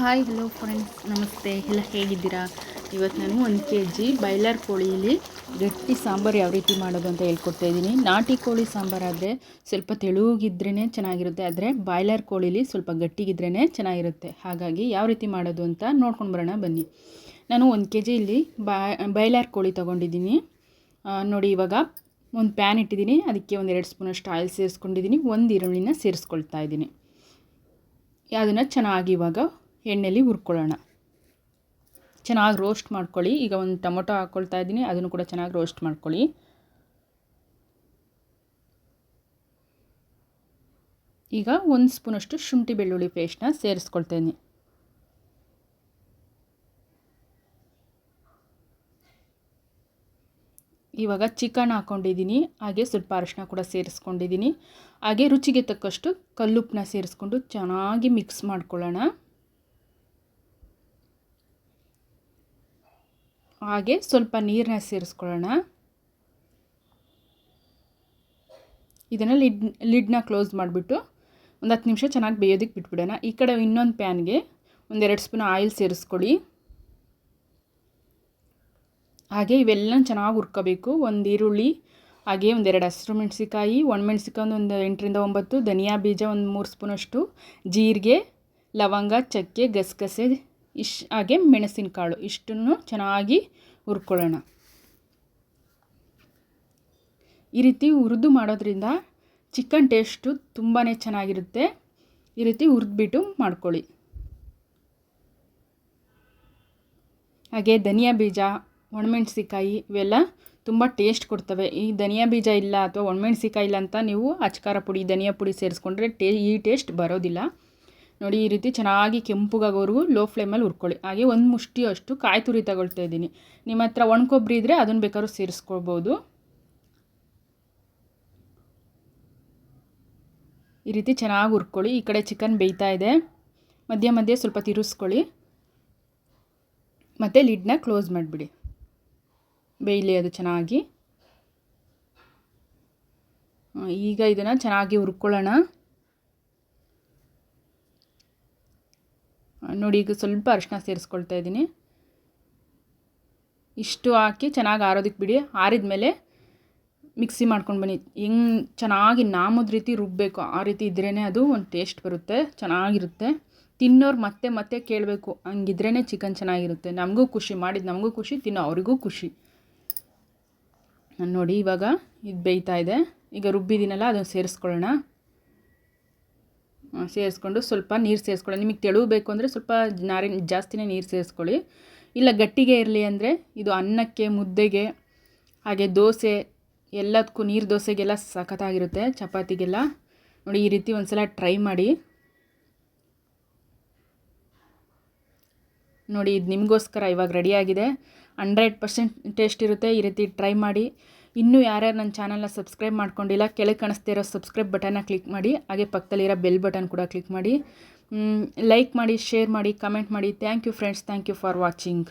Hi hello friends ನಮಸ್ತೆ. ಎಲ್ಲ ಹೇಗಿದ್ದೀರಾ? ಇವತ್ತು ನಾನು ಒಂದು ಕೆ ಜಿ ಬಾಯ್ಲರ್ ಕೋಳಿಯಲ್ಲಿ ಗಟ್ಟಿ ಸಾಂಬಾರು ಯಾವ ರೀತಿ ಮಾಡೋದು ಅಂತ ಹೇಳ್ಕೊಡ್ತಾ ಇದ್ದೀನಿ. ನಾಟಿ ಕೋಳಿ ಸಾಂಬಾರಾದರೆ ಸ್ವಲ್ಪ ತೆಳುಗಿದ್ರೇ ಚೆನ್ನಾಗಿರುತ್ತೆ, ಆದರೆ ಬಾಯ್ಲರ್ ಕೋಳಿಲಿ ಸ್ವಲ್ಪ ಗಟ್ಟಿಗಿದ್ರೇ ಚೆನ್ನಾಗಿರುತ್ತೆ. ಹಾಗಾಗಿ ಯಾವ ರೀತಿ ಮಾಡೋದು ಅಂತ ನೋಡ್ಕೊಂಡು ಬರೋಣ, ಬನ್ನಿ. ನಾನು ಒಂದು ಕೆ ಜಿ ಇಲ್ಲಿ ಬಾಯ್ಲರ್ ಕೋಳಿ ತೊಗೊಂಡಿದ್ದೀನಿ. ನೋಡಿ ಇವಾಗ ಒಂದು ಪ್ಯಾನ್ ಇಟ್ಟಿದ್ದೀನಿ. ಅದಕ್ಕೆ ಒಂದು ಎರಡು ಸ್ಪೂನಷ್ಟು ಆಯಿಲ್ ಸೇರಿಸ್ಕೊಂಡಿದ್ದೀನಿ. ಒಂದು ಈರುಳ್ಳಿನ ಸೇರಿಸ್ಕೊಳ್ತಾ ಇದ್ದೀನಿ. ಅದನ್ನು ಚೆನ್ನಾಗಿ ಇವಾಗ ಎಣ್ಣೆಲಿ ಹುರ್ಕೊಳ್ಳೋಣ. ಚೆನ್ನಾಗಿ ರೋಸ್ಟ್ ಮಾಡ್ಕೊಳ್ಳಿ. ಈಗ ಒಂದು ಟೊಮೊಟೊ ಹಾಕ್ಕೊಳ್ತಾ ಇದ್ದೀನಿ. ಅದನ್ನು ಕೂಡ ಚೆನ್ನಾಗಿ ರೋಸ್ಟ್ ಮಾಡ್ಕೊಳ್ಳಿ. ಈಗ ಒಂದು ಸ್ಪೂನಷ್ಟು ಶುಂಠಿ ಬೆಳ್ಳುಳ್ಳಿ ಪೇಸ್ಟ್ನ ಸೇರಿಸ್ಕೊಳ್ತೇನೆ ಇವಾಗ ಚಿಕನ್ ಹಾಕ್ಕೊಂಡಿದ್ದೀನಿ ಹಾಗೆ ಸ್ವಲ್ಪ ಅರಶಿನ ಕೂಡ ಸೇರಿಸ್ಕೊಂಡಿದ್ದೀನಿ. ಹಾಗೆ ರುಚಿಗೆ ತಕ್ಕಷ್ಟು ಕಲ್ಲುಪ್ಪನ್ನ ಸೇರಿಸ್ಕೊಂಡು ಚೆನ್ನಾಗಿ ಮಿಕ್ಸ್ ಮಾಡ್ಕೊಳ್ಳೋಣ. ಹಾಗೆ ಸ್ವಲ್ಪ ನೀರನ್ನ ಸೇರಿಸ್ಕೊಳ್ಳೋಣ. ಇದನ್ನು ಲಿಡ್, ಲಿಡ್ನ ಕ್ಲೋಸ್ ಮಾಡಿಬಿಟ್ಟು ಒಂದು ಹತ್ತು ನಿಮಿಷ ಚೆನ್ನಾಗಿ ಬೇಯೋದಕ್ಕೆ ಬಿಟ್ಬಿಡೋಣ. ಈ ಕಡೆ ಇನ್ನೊಂದು ಪ್ಯಾನ್ಗೆ ಒಂದೆರಡು ಸ್ಪೂನ್ ಆಯಿಲ್ ಸೇರಿಸ್ಕೊಳ್ಳಿ. ಹಾಗೆ ಇವೆಲ್ಲ ಚೆನ್ನಾಗಿ ಹುರ್ಕೋಬೇಕು. ಒಂದು ಈರುಳ್ಳಿ, ಹಾಗೆ ಒಂದೆರಡು ಹಸಿರು ಮೆಣಸಿಕಾಯಿ ಒಣಮೆಣ್ಸಿಕಾಯಿ ಒಂದು ಎಂಟರಿಂದ ಒಂಬತ್ತು, ಧನಿಯಾ ಬೀಜ ಒಂದು ಮೂರು ಸ್ಪೂನಷ್ಟು, ಜೀರಿಗೆ, ಲವಂಗ, ಚಕ್ಕೆ, ಗಸಗಸೆ ಇಶ್, ಹಾಗೆ ಮೆಣಸಿನಕಾಳು ಇಷ್ಟನ್ನು ಚೆನ್ನಾಗಿ ಹುರ್ಕೊಳ್ಳೋಣ. ಈ ರೀತಿ ಹುರಿದು ಮಾಡೋದ್ರಿಂದ ಚಿಕನ್ ಟೇಸ್ಟು ತುಂಬಾ ಚೆನ್ನಾಗಿರುತ್ತೆ. ಈ ರೀತಿ ಹುರಿದ್ಬಿಟ್ಟು ಮಾಡ್ಕೊಳ್ಳಿ. ಹಾಗೆ ಧನಿಯಾ ಬೀಜ ಒಣಮೆಣ್ಸಿಕಾಯಿ ಇವೆಲ್ಲ ತುಂಬ ಟೇಸ್ಟ್ ಕೊಡ್ತವೆ. ಈ ಧನಿಯಾ ಬೀಜ ಇಲ್ಲ ಅಥವಾ ಒಣಮೆಣ್ಸಿಕಾಯಿ ಇಲ್ಲ ಅಂತ ನೀವು ಅಚ್ಕಾರ ಪುಡಿ, ಧನಿಯಾ ಪುಡಿ ಸೇರಿಸ್ಕೊಂಡ್ರೆ ಟೇ, ಈ ಟೇಸ್ಟ್ ಬರೋದಿಲ್ಲ. ನೋಡಿ, ಈ ರೀತಿ ಚೆನ್ನಾಗಿ ಕೆಂಪುಗಾಗೋವರೆಗೂ ಲೋ ಫ್ಲೇಮಲ್ಲಿ ಹುರ್ಕೊಳ್ಳಿ. ಹಾಗೆ ಒಂದು ಮುಷ್ಟಿ ಅಷ್ಟು ಕಾಯಿ ತುರಿ ತಗೊಳ್ತಾ ಇದ್ದೀನಿ. ನಿಮ್ಮ ಹತ್ರ ಒಣಕೊಬ್ಬರಿ ಇದ್ದರೆ ಅದನ್ನು ಬೇಕಾದ್ರೂ ಸೇರಿಸ್ಕೊಳ್ಬೋದು. ಈ ರೀತಿ ಚೆನ್ನಾಗಿ ಹುರ್ಕೊಳ್ಳಿ. ಈ ಕಡೆ ಚಿಕನ್ ಬೇಯ್ತಾ ಇದೆ. ಮಧ್ಯ ಮಧ್ಯೆ ಸ್ವಲ್ಪ ತಿರುಗಿಸ್ಕೊಳ್ಳಿ ಮತ್ತು ಲಿಡ್ನ ಕ್ಲೋಸ್ ಮಾಡಿಬಿಡಿ. ಬೇಯಲಿ ಅದು ಚೆನ್ನಾಗಿ. ಈಗ ಇದನ್ನು ಚೆನ್ನಾಗಿ ಹುರ್ಕೊಳ್ಳೋಣ. ನೋಡಿ, ಈಗ ಸ್ವಲ್ಪ ಅರಿಶಿನ ಸೇರಿಸ್ಕೊಳ್ತಾ ಇದ್ದೀನಿ. ಇಷ್ಟು ಹಾಕಿ ಚೆನ್ನಾಗಿ ಆರೋದಕ್ಕೆ ಬಿಡಿ. ಆರಿದ ಮೇಲೆ ಮಿಕ್ಸಿ ಮಾಡ್ಕೊಂಡು ಬನ್ನಿ. ಹೆಂಗೆ ಚೆನ್ನಾಗಿ ನಾಮದ ರೀತಿ ರುಬ್ಬಬೇಕು ಆ ರೀತಿ ಇದ್ರೇ ಅದು ಒಂದು ಟೇಸ್ಟ್ ಬರುತ್ತೆ. ಚೆನ್ನಾಗಿರುತ್ತೆ. ತಿನ್ನೋರು ಮತ್ತೆ ಮತ್ತೆ ಕೇಳಬೇಕು. ಹಂಗಿದ್ರೇ ಚಿಕನ್ ಚೆನ್ನಾಗಿರುತ್ತೆ. ನಮಗೂ ಖುಷಿ. ಮಾಡಿದ್ದು ನಮಗೂ ಖುಷಿ, ತಿನ್ನೋ ಅವ್ರಿಗೂ ಖುಷಿ. ನೋಡಿ, ಇವಾಗ ಇದು ಬೇಯ್ತಾ ಇದೆ. ಈಗ ರುಬ್ಬಿದ್ದೀನಲ್ಲ, ಅದನ್ನು ಸೇರಿಸ್ಕೊಳ್ಳೋಣ. ಸೇರಿಸ್ಕೊಂಡು ಸ್ವಲ್ಪ ನೀರು ಸೇರಿಸ್ಕೊಳ್ಳಿ. ನಿಮಗೆ ತೆಳು ಬೇಕು ಅಂದರೆ ಸ್ವಲ್ಪ ನಾರಿನ ಜಾಸ್ತಿನೇ ನೀರು ಸೇರಿಸ್ಕೊಳ್ಳಿ. ಇಲ್ಲ ಗಟ್ಟಿಗೆ ಇರಲಿ ಅಂದರೆ ಇದು ಅನ್ನಕ್ಕೆ, ಮುದ್ದೆಗೆ, ಹಾಗೆ ದೋಸೆ ಎಲ್ಲದಕ್ಕೂ ನೀರು ದೋಸೆಗೆಲ್ಲ ಸಖತ್ತಾಗಿರುತ್ತೆ ಚಪಾತಿಗೆಲ್ಲ. ನೋಡಿ ಈ ರೀತಿ ಒಂದು ಸಲ ಟ್ರೈ ಮಾಡಿ. ನೋಡಿ ಇದು ನಿಮಗೋಸ್ಕರ ಇವಾಗ ರೆಡಿಯಾಗಿದೆ ಹಂಡ್ರೆಡ್ ಪರ್ಸೆಂಟ್ ಟೇಸ್ಟ್ ಇರುತ್ತೆ, ಈ ರೀತಿ ಟ್ರೈ ಮಾಡಿ. ಇನ್ನೂ ಯಾರ್ಯಾರು ನನ್ನ ಚಾನಲ್ನ ಸಬ್ಸ್ಕ್ರೈಬ್ ಮಾಡ್ಕೊಂಡಿಲ್ಲ, ಕೆಳಗೆ ಕಾಣಿಸ್ತಾ ಇರೋ ಸಬ್ಸ್ಕ್ರೈಬ್ ಬಟನ್ನ ಕ್ಲಿಕ್ ಮಾಡಿ, ಹಾಗೆ ಪಕ್ಕದಲ್ಲಿರೋ ಬೆಲ್ ಬಟನ್ ಕೂಡ ಕ್ಲಿಕ್ ಮಾಡಿ. ಲೈಕ್ ಮಾಡಿ, ಶೇರ್ ಮಾಡಿ, ಕಮೆಂಟ್ ಮಾಡಿ. Thank you friends, thank you for watching.